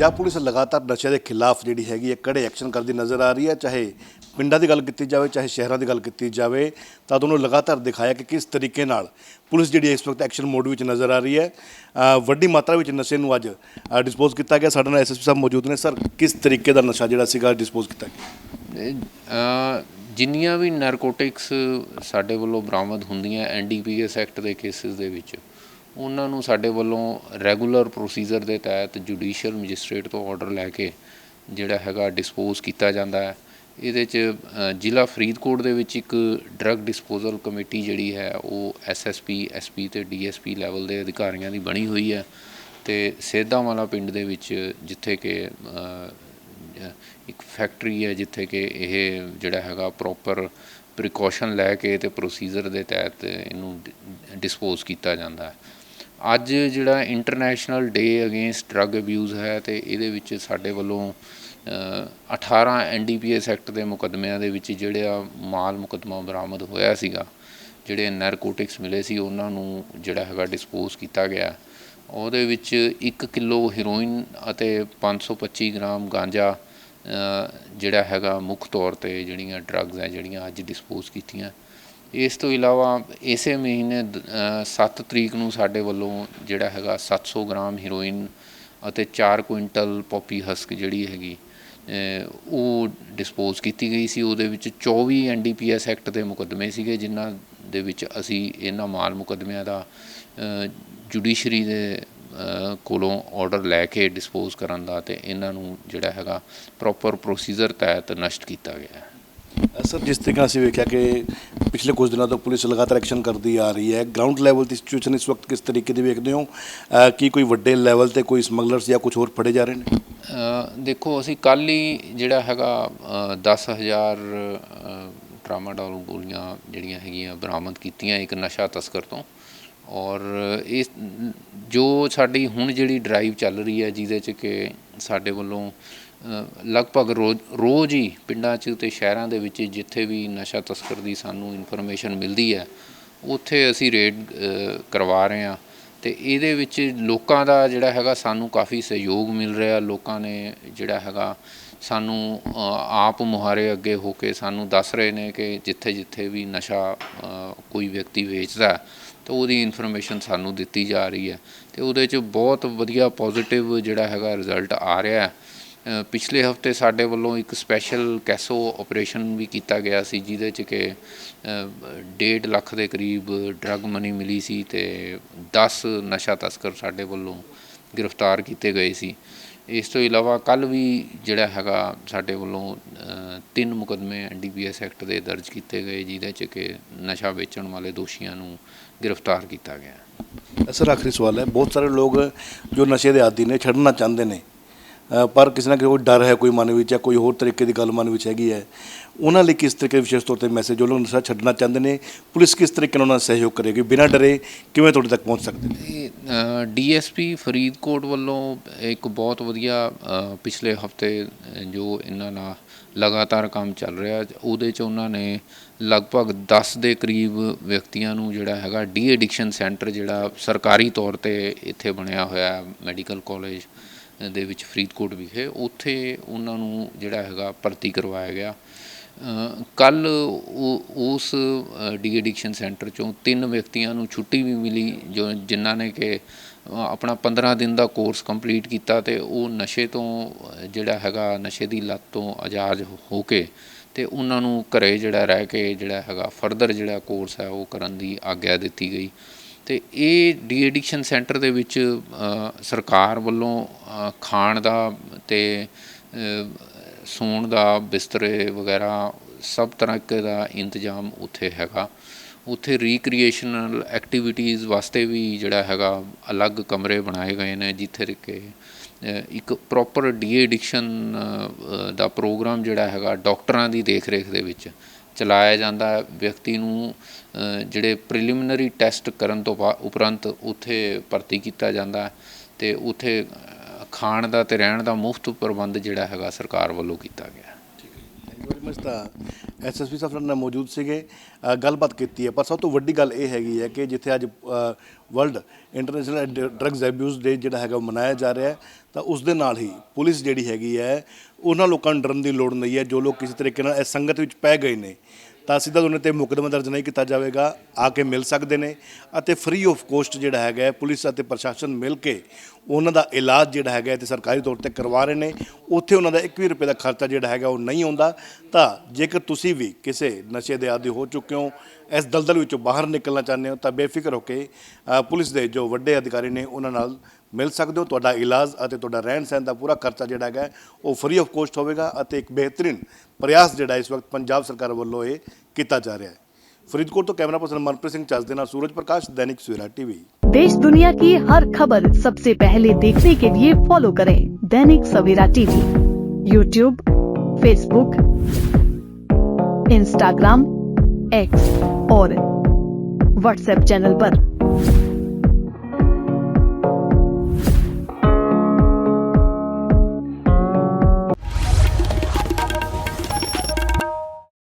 Punjab police ਲਗਾਤਾਰ ਨਸ਼ੇ ਦੇ ਖਿਲਾਫ ਜਿਹੜੀ ਹੈਗੀ ਹੈ ਕੜੇ ਐਕਸ਼ਨ ਕਰਦੀ ਨਜ਼ਰ ਆ ਰਹੀ ਹੈ, ਚਾਹੇ ਪਿੰਡਾਂ ਦੀ ਗੱਲ ਕੀਤੀ ਜਾਵੇ, ਚਾਹੇ ਸ਼ਹਿਰਾਂ ਦੀ ਗੱਲ ਕੀਤੀ ਜਾਵੇ, ਤਾਂ ਤੁਹਾਨੂੰ ਲਗਾਤਾਰ ਦਿਖਾਇਆ ਕਿ ਕਿਸ ਤਰੀਕੇ ਨਾਲ ਪੁਲਿਸ ਜਿਹੜੀ ਇਸ ਵਕਤ ਐਕਸ਼ਨ ਮੋਡ ਵਿੱਚ ਨਜ਼ਰ ਆ ਰਹੀ ਹੈ। ਵੱਡੀ ਮਾਤਰਾ ਵਿੱਚ ਨਸ਼ੇ ਨੂੰ ਅੱਜ ਡਿਸਪੋਜ਼ ਕੀਤਾ ਗਿਆ। ਸਾਡੇ ਨਾਲ ਐਸਐਸਪੀ ਸਾਹਿਬ ਮੌਜੂਦ ਨੇ। ਸਰ, ਕਿਸ ਤਰੀਕੇ ਦਾ ਨਸ਼ਾ ਜਿਹੜਾ ਸੀਗਾ ਡਿਸਪੋਜ਼ ਕੀਤਾ ਗਿਆ? ਜਿੰਨੀਆਂ ਵੀ ਨਾਰਕੋਟਿਕਸ ਸਾਡੇ ਵੱਲੋਂ ਬਰਾਮਦ ਹੁੰਦੀਆਂ ਐਨਡੀਪੀਐਸ ਐਕਟ ਦੇ ਕੇਸਿਸ ਦੇ ਵਿੱਚ ਉਹਨਾਂ ਨੂੰ ਸਾਡੇ ਵੱਲੋਂ ਰੈਗੂਲਰ ਪ੍ਰੋਸੀਜਰ ਦੇ ਤਹਿਤ ਜੁਡੀਸ਼ੀਅਲ ਮੈਜਿਸਟ੍ਰੇਟ ਤੋਂ ਆਰਡਰ ਲੈ ਕੇ ਜਿਹੜਾ ਹੈਗਾ ਡਿਸਪੋਜ਼ ਕੀਤਾ ਜਾਂਦਾ ਹੈ। ਇਹਦੇ ਚ ਜ਼ਿਲ੍ਹਾ ਫਰੀਦਕੋਟ ਦੇ ਵਿੱਚ ਇੱਕ ਡਰੱਗ ਡਿਸਪੋਜ਼ਲ ਕਮੇਟੀ ਜਿਹੜੀ ਹੈ, ਉਹ ਐਸਐਸਪੀ ਐਸਪੀ ਤੇ ਡੀਐਸਪੀ ਲੈਵਲ ਦੇ ਅਧਿਕਾਰੀਆਂ ਦੀ ਬਣੀ ਹੋਈ ਹੈ ਤੇ ਸੇਧਾਵਾਲਾ ਪਿੰਡ ਦੇ ਵਿੱਚ ਜਿੱਥੇ ਕਿ ਇੱਕ ਫੈਕਟਰੀ ਹੈ ਜਿੱਥੇ ਕਿ ਇਹ ਜਿਹੜਾ ਹੈਗਾ ਪ੍ਰੋਪਰ ਪ੍ਰੀਕਾਸ਼ਨ ਲੈ ਕੇ ਤੇ ਪ੍ਰੋਸੀਜਰ ਦੇ ਤਹਿਤ ਇਹਨੂੰ ਡਿਸਪੋਜ਼ ਕੀਤਾ ਜਾਂਦਾ ਹੈ। ਅੱਜ ਜਿਹੜਾ international day against drug abuse ਹੈ ਅਤੇ ਇਹਦੇ ਵਿੱਚ ਸਾਡੇ ਵੱਲੋਂ ਅ, 18 ਐਨਡੀਪੀਐਸ ਐਕਟ ਦੇ ਮੁਕੱਦਮਿਆਂ ਦੇ ਵਿੱਚ ਜਿਹੜਾ ਮਾਲ ਮੁਕੱਦਮਾ ਬਰਾਮਦ ਹੋਇਆ ਸੀਗਾ ਜਿਹੜੇ ਨੈਰਕੋਟਿਕਸ ਮਿਲੇ ਸੀ ਉਹਨਾਂ ਨੂੰ ਜਿਹੜਾ ਹੈਗਾ ਡਿਸਪੋਜ਼ ਕੀਤਾ ਗਿਆ। ਉਹਦੇ ਵਿੱਚ 1 ਕਿਲੋ ਹੀਰੋਇਨ ਅਤੇ 525 ਗ੍ਰਾਮ ਗਾਂਜਾ ਜਿਹੜਾ ਹੈਗਾ ਮੁੱਖ ਤੌਰ ਤੇ ਜਿਹੜੀਆਂ ਡਰੱਗਸ ਹੈ ਜਿਹੜੀਆਂ ਅੱਜ ਡਿਸਪੋਜ਼ ਕੀਤੀਆਂ। ਇਸ ਤੋਂ ਇਲਾਵਾ ਇਸੇ ਮਹੀਨੇ 7 ਤਰੀਕ ਨੂੰ ਸਾਡੇ ਵੱਲੋਂ ਜਿਹੜਾ ਹੈਗਾ 700 ਗ੍ਰਾਮ ਹੀਰੋਇਨ ਅਤੇ 4 ਕੁਇੰਟਲ ਪੋਪੀ ਹਸਕ ਜਿਹੜੀ ਹੈਗੀ ਉਹ ਡਿਸਪੋਜ਼ ਕੀਤੀ ਗਈ ਸੀ। ਉਹਦੇ ਵਿੱਚ 24 ਐਨਡੀਪੀਐਸ ਐਕਟ ਦੇ ਮੁਕੱਦਮੇ ਸੀਗੇ, ਜਿਨ੍ਹਾਂ ਦੇ ਵਿੱਚ ਅਸੀਂ ਇਹਨਾਂ ਮਾਲ ਮੁਕੱਦਮਿਆਂ ਦਾ ਜੁਡੀਸ਼ਰੀ ਦੇ ਕੋਲੋਂ ਆਰਡਰ ਲੈ ਕੇ ਡਿਸਪੋਜ਼ ਕਰਨ ਦਾ ਤੇ ਇਹਨਾਂ ਨੂੰ ਜਿਹੜਾ ਹੈਗਾ ਪ੍ਰੋਪਰ ਪ੍ਰੋਸੀਜਰ ਤਹਿਤ ਨਸ਼ਟ ਕੀਤਾ ਗਿਆ। ਹੈ ਸਰ ਜਿਸ ਤਰੀਕੇ ਨਾਲ ਅਸੀਂ ਵੇਖਿਆ ਕਿ ਪਿਛਲੇ ਕੁਝ ਦਿਨਾਂ ਤੋਂ ਪੁਲਿਸ ਲਗਾਤਾਰ ਐਕਸ਼ਨ ਕਰਦੀ ਆ ਰਹੀ ਹੈ ਗਰਾਊਂਡ ਲੈਵਲ ਦੀ ਸਿਚੁਏਸ਼ਨ ਇਸ ਵਕਤ ਕਿਸ ਤਰੀਕੇ ਦੀ ਵੇਖਦੇ ਹੋ? ਕੀ ਕੋਈ ਵੱਡੇ ਲੈਵਲ ਤੇ ਕੋਈ ਸਮਗਲਰਸ ਜਾਂ ਕੁਝ ਹੋਰ ਫੜੇ ਜਾ ਰਹੇ ਨੇ? ਦੇਖੋ ਅਸੀਂ ਕੱਲ ਹੀ ਜਿਹੜਾ ਹੈਗਾ ਅ, 10000 ਅ, ਟਰਾਮਾਡੋਲ ਗੋਲੀਆਂ ਜਿਹੜੀਆਂ ਹੈਗੀਆਂ ਬਰਾਮਦ ਕੀਤੀਆਂ ਇੱਕ ਨਸ਼ਾ ਤਸਕਰ ਤੋਂ। ਔਰ ਇਸ ਜੋ ਸਾਡੀ ਹੁਣ ਜਿਹੜੀ ਡਰਾਈਵ ਚੱਲ ਰਹੀ ਹੈ ਜਿਹਦੇ ਚ ਕਿ ਸਾਡੇ ਵੱਲੋਂ ਲਗਭਗ ਰੋਜ਼ ਰੋਜ਼ ਹੀ ਪਿੰਡਾਂ 'ਚ ਅਤੇ ਸ਼ਹਿਰਾਂ ਦੇ ਵਿੱਚ ਜਿੱਥੇ ਵੀ ਨਸ਼ਾ ਤਸਕਰ ਦੀ ਸਾਨੂੰ ਇਨਫੋਰਮੇਸ਼ਨ ਮਿਲਦੀ ਹੈ, ਉੱਥੇ ਅਸੀਂ ਰੇਡ ਕਰਵਾ ਰਹੇ ਹਾਂ। ਅਤੇ ਇਹਦੇ ਵਿੱਚ ਲੋਕਾਂ ਦਾ ਜਿਹੜਾ ਹੈਗਾ ਸਾਨੂੰ ਕਾਫੀ ਸਹਿਯੋਗ ਮਿਲ ਰਿਹਾ। ਲੋਕਾਂ ਨੇ ਜਿਹੜਾ ਹੈਗਾ ਸਾਨੂੰ ਆਪ ਮੁਹਾਰੇ ਅੱਗੇ ਹੋ ਕੇ ਸਾਨੂੰ ਦੱਸ ਰਹੇ ਨੇ ਕਿ ਜਿੱਥੇ ਜਿੱਥੇ ਵੀ ਨਸ਼ਾ ਕੋਈ ਵਿਅਕਤੀ ਵੇਚਦਾ ਤਾਂ ਉਹਦੀ ਇਨਫੋਰਮੇਸ਼ਨ ਸਾਨੂੰ ਦਿੱਤੀ ਜਾ ਰਹੀ ਹੈ। ਅਤੇ ਉਹਦੇ 'ਚ ਬਹੁਤ ਵਧੀਆ ਪੋਜ਼ਿਟਿਵ ਜਿਹੜਾ ਹੈਗਾ ਰਿਜ਼ਲਟ ਆ ਰਿਹਾ ਪਿਛਲੇ ਹਫ਼ਤੇ ਸਾਡੇ ਵੱਲੋਂ ਇੱਕ ਸਪੈਸ਼ਲ ਕੈਸੋ ਆਪਰੇਸ਼ਨ ਵੀ ਕੀਤਾ ਗਿਆ ਸੀ ਜਿਹਦੇ 'ਚ ਕਿ ਡੇਢ ਲੱਖ ਦੇ ਕਰੀਬ ਡਰੱਗ ਮਨੀ ਮਿਲੀ ਸੀ ਤੇ 10 ਨਸ਼ਾ ਤਸਕਰ ਸਾਡੇ ਵੱਲੋਂ ਗ੍ਰਿਫਤਾਰ ਕੀਤੇ ਗਏ ਸੀ। ਇਸ ਤੋਂ ਇਲਾਵਾ ਕੱਲ ਵੀ ਜਿਹੜਾ ਹੈਗਾ ਸਾਡੇ ਵੱਲੋਂ ਅ, ਤਿੰਨ ਮੁਕਦਮੇ ਐਨਡੀਪੀਐਸ ਐਕਟ ਦੇ ਦਰਜ ਕੀਤੇ ਗਏ ਜਿਹਦੇ 'ਚ ਕਿ ਨਸ਼ਾ ਵੇਚਣ ਵਾਲੇ ਦੋਸ਼ੀਆਂ ਨੂੰ ਗ੍ਰਿਫਤਾਰ ਕੀਤਾ ਗਿਆ। ਅ, ਸਰ ਆਖਰੀ ਸਵਾਲ ਹੈ ਬਹੁਤ ਸਾਰੇ ਲੋਕ ਜੋ ਨਸ਼ੇ ਦੇ ਆਦੀ ਨੇ ਛੱਡਣਾ ਚਾਹੁੰਦੇ ਨੇ ਪਰ ਕਿਸੇ ਨਾ ਕਿਸੇ ਕੋਈ ਡਰ ਹੈ, ਕੋਈ ਮਨ ਵਿੱਚ ਜਾਂ ਕੋਈ ਹੋਰ ਤਰੀਕੇ ਦੀ ਗੱਲ ਮਨ ਵਿੱਚ ਹੈਗੀ ਹੈ। ਉਹਨਾਂ ਲਈ ਕਿਸ ਤਰੀਕੇ ਵਿਸ਼ੇਸ਼ ਤੌਰ ਤੇ ਮੈਸੇਜ ਜੋ ਲੋਕ ਨਸ਼ਾ ਛੱਡਣਾ ਚਾਹੁੰਦੇ ਨੇ? ਪੁਲਿਸ ਕਿਸ ਤਰੀਕੇ ਨਾਲ ਉਹਨਾਂ ਦਾ ਸਹਿਯੋਗ ਕਰੇਗੀ? ਬਿਨਾਂ ਡਰੇ ਕਿਵੇਂ ਤੁਹਾਡੇ ਤੱਕ ਪਹੁੰਚ ਸਕਦੇ ਨੇ? ਡੀਐਸਪੀ ਫਰੀਦਕੋਟ ਵੱਲੋਂ ਇੱਕ ਬਹੁਤ ਵਧੀਆ ਪਿਛਲੇ ਹਫ਼ਤੇ ਜੋ ਇਹਨਾਂ ਨਾਲ ਲਗਾਤਾਰ ਕੰਮ ਚੱਲ ਰਿਹਾ, ਉਹਦੇ ਚ ਉਹਨਾਂ ਨੇ ਲਗਭਗ 10 ਦੇ ਕਰੀਬ ਵਿਅਕਤੀਆਂ ਨੂੰ ਜਿਹੜਾ ਹੈਗਾ ਡੀ ਐਡਿਕਸ਼ਨ ਸੈਂਟਰ ਜਿਹੜਾ ਸਰਕਾਰੀ ਤੌਰ ਤੇ ਇੱਥੇ ਬਣਿਆ ਹੋਇਆ ਮੈਡੀਕਲ ਕਾਲਜ ਦੇ ਵਿੱਚ ਫਰੀਦਕੋਟ ਵਿਖੇ, ਉੱਥੇ ਉਹਨਾਂ ਨੂੰ ਜਿਹੜਾ ਹੈਗਾ ਭਰਤੀ ਕਰਵਾਇਆ ਗਿਆ। ਕੱਲ ਉਸ ਡੀ ਐਡਿਕਸ਼ਨ ਸੈਂਟਰ ਚੋਂ ਤਿੰਨ ਵਿਅਕਤੀਆਂ ਨੂੰ ਛੁੱਟੀ ਵੀ ਮਿਲੀ, ਜੋ ਜਿਨ੍ਹਾਂ ਨੇ ਕਿ ਆਪਣਾ 15 ਦਿਨ ਦਾ ਕੋਰਸ ਕੰਪਲੀਟ ਕੀਤਾ ਤੇ ਉਹ ਨਸ਼ੇ ਤੋਂ ਜਿਹੜਾ ਹੈਗਾ ਨਸ਼ੇ ਦੀ ਲਤ ਤੋਂ ਆਜ਼ਾਦ ਹੋ ਕੇ ਤੇ ਉਹਨਾਂ ਨੂੰ ਘਰੇ ਜਿਹੜਾ ਰਹਿ ਕੇ ਜਿਹੜਾ ਹੈਗਾ ਫਰਦਰ ਜਿਹੜਾ ਕੋਰਸ ਹੈ ਉਹ ਕਰਨ ਦੀ ਆਗਿਆ ਦਿੱਤੀ ਗਈ। ਅਤੇ ਇਹ ਡੀ ਐਡਿਕਸ਼ਨ ਸੈਂਟਰ ਦੇ ਵਿੱਚ ਸਰਕਾਰ ਵੱਲੋਂ ਖਾਣ ਦਾ ਅਤੇ ਸੌਣ ਦਾ, ਬਿਸਤਰੇ ਵਗੈਰਾ ਸਭ ਤਰ੍ਹਾਂ ਦਾ ਇੰਤਜ਼ਾਮ ਉੱਥੇ ਹੈਗਾ। ਉੱਥੇ ਰੀਕ੍ਰੀਏਸ਼ਨਲ ਐਕਟੀਵਿਟੀਜ਼ ਵਾਸਤੇ ਵੀ ਜਿਹੜਾ ਹੈਗਾ, ਅਲੱਗ ਕਮਰੇ ਬਣਾਏ ਗਏ ਨੇ, ਜਿੱਥੇ ਕਿ ਇੱਕ ਪ੍ਰੋਪਰ ਡੀ ਐਡਿਕਸ਼ਨ ਦਾ ਪ੍ਰੋਗਰਾਮ ਜਿਹੜਾ ਹੈਗਾ, ਡਾਕਟਰਾਂ ਦੀ ਦੇਖਰੇਖ ਦੇ ਵਿੱਚ ਚਲਾਇਆ ਜਾਂਦਾ ਵਿਅਕਤੀ ਨੂੰ ਜਿਹੜੇ ਪ੍ਰੀਲਿਮਿਨਰੀ ਟੈਸਟ ਕਰਨ ਤੋਂ ਬਾ, ਉਪਰੰਤ ਉੱਥੇ ਭਰਤੀ ਕੀਤਾ ਜਾਂਦਾ ਅਤੇ ਉੱਥੇ ਖਾਣ ਦਾ ਅਤੇ ਰਹਿਣ ਦਾ ਮੁਫਤ ਪ੍ਰਬੰਧ ਜਿਹੜਾ ਹੈਗਾ ਸਰਕਾਰ ਵੱਲੋਂ ਕੀਤਾ ਗਿਆ ਮੈਂ ਤਾਂ ਐਸਐਸਪੀ ਸਾਹਿਬ ਸਾਡੇ ਨਾਲ ਮੌਜੂਦ ਸੀਗੇ। ਗੱਲਬਾਤ ਕੀਤੀ ਹੈ, ਪਰ ਸਭ ਤੋਂ ਵੱਡੀ ਗੱਲ ਇਹ ਹੈਗੀ ਹੈ ਕਿ ਜਿੱਥੇ ਅੱਜ world international drugs abuse day ਜਿਹੜਾ ਹੈਗਾ ਉਹ ਮਨਾਇਆ ਜਾ ਰਿਹਾ ਹੈ, ਤਾਂ ਉਸ ਦੇ ਨਾਲ ਹੀ ਪੁਲਿਸ ਜਿਹੜੀ ਹੈਗੀ ਹੈ, ਉਹਨਾਂ ਲੋਕਾਂ ਨੂੰ ਡਰਨ ਦੀ ਲੋੜ ਨਹੀਂ ਹੈ। ਜੋ ਲੋਕ ਕਿਸੇ ਤਰੀਕੇ ਨਾਲ ਇਸ ਸੰਗਤ ਵਿੱਚ ਪੈ ਗਏ ਨੇ ਤਾਂ ਸਿੱਧਾ ਉਹਨਾਂ ਤੇ ਮੁਕੱਦਮਾ ਦਰਜ ਨਹੀਂ ਕੀਤਾ ਜਾਵੇਗਾ, ਆ ਕੇ ਮਿਲ ਸਕਦੇ ਨੇ ਅਤੇ ਫ੍ਰੀ ਆਫ ਕੋਸਟ ਜਿਹੜਾ ਹੈਗਾ ਪੁਲਿਸ ਅਤੇ ਪ੍ਰਸ਼ਾਸਨ ਮਿਲ ਕੇ ਉਹਨਾਂ ਦਾ ਇਲਾਜ ਜਿਹੜਾ ਹੈਗਾ ਹੈ ਤੇ ਸਰਕਾਰੀ ਤੌਰ ਤੇ ਕਰਵਾ ਰਹੇ ਨੇ। ਉੱਥੇ ਉਹਨਾਂ ਦਾ 1 ਵੀ ਰੁਪਏ ਦਾ ਖਰਚਾ ਜਿਹੜਾ ਹੈਗਾ ਉਹ ਨਹੀਂ ਆਉਂਦਾ। ਤਾਂ ਜੇਕਰ ਤੁਸੀਂ ਵੀ ਕਿਸੇ ਨਸ਼ੇ ਦੇ ਆਦੀ ਹੋ ਚੁੱਕੇ ਹੋ, ਇਸ ਦਲਦਲ ਵਿੱਚੋਂ ਬਾਹਰ ਨਿਕਲਣਾ ਚਾਹੁੰਦੇ ਹੋ, ਤਾਂ ਬੇਫਿਕਰ ਹੋ ਕੇ ਪੁਲਿਸ ਦੇ ਜੋ ਵੱਡੇ ਅਧਿਕਾਰੀ ਨੇ ਉਹਨਾਂ ਨਾਲ ਮਿਲ ਸਕਦੇ ਹੋ ਤੁਹਾਡਾ ਇਲਾਜ ਅਤੇ ਤੁਹਾਡਾ ਰਹਿਣ ਸਹਿਣ ਦਾ ਪੂਰਾ ਖਰਚਾ ਜਿਹੜਾ ਹੈਗਾ ਹੈ, ਉਹ ਫ੍ਰੀ ਆਫ ਕੋਸਟ ਹੋਵੇਗਾ ਅਤੇ ਇੱਕ ਬਿਹਤਰੀਨ ਪ੍ਰਯਾਸ ਜਿਹੜਾ ਇਸ ਵਕਤ ਪੰਜਾਬ ਸਰਕਾਰ ਵੱਲੋਂ ਇਹ ਕੀਤਾ ਜਾ ਰਿਹਾ ਹੈ ਫਰੀਦਕੋਟ ਤੋਂ ਕੈਮਰਾ ਪਰਸਨ ਮਨਪ੍ਰੀਤ ਸਿੰਘ ਚੱਜ ਦੇ ਨਾਲ ਸੂਰਜ ਪ੍ਰਕਾਸ਼ ਦੈਨਿਕ ਸਵੇਰਾ ਟੀਵੀ देश दुनिया की हर खबर सबसे पहले देखने के लिए फॉलो करें Dainik Savera TV YouTube Facebook Instagram X और व्हाट्सएप चैनल पर।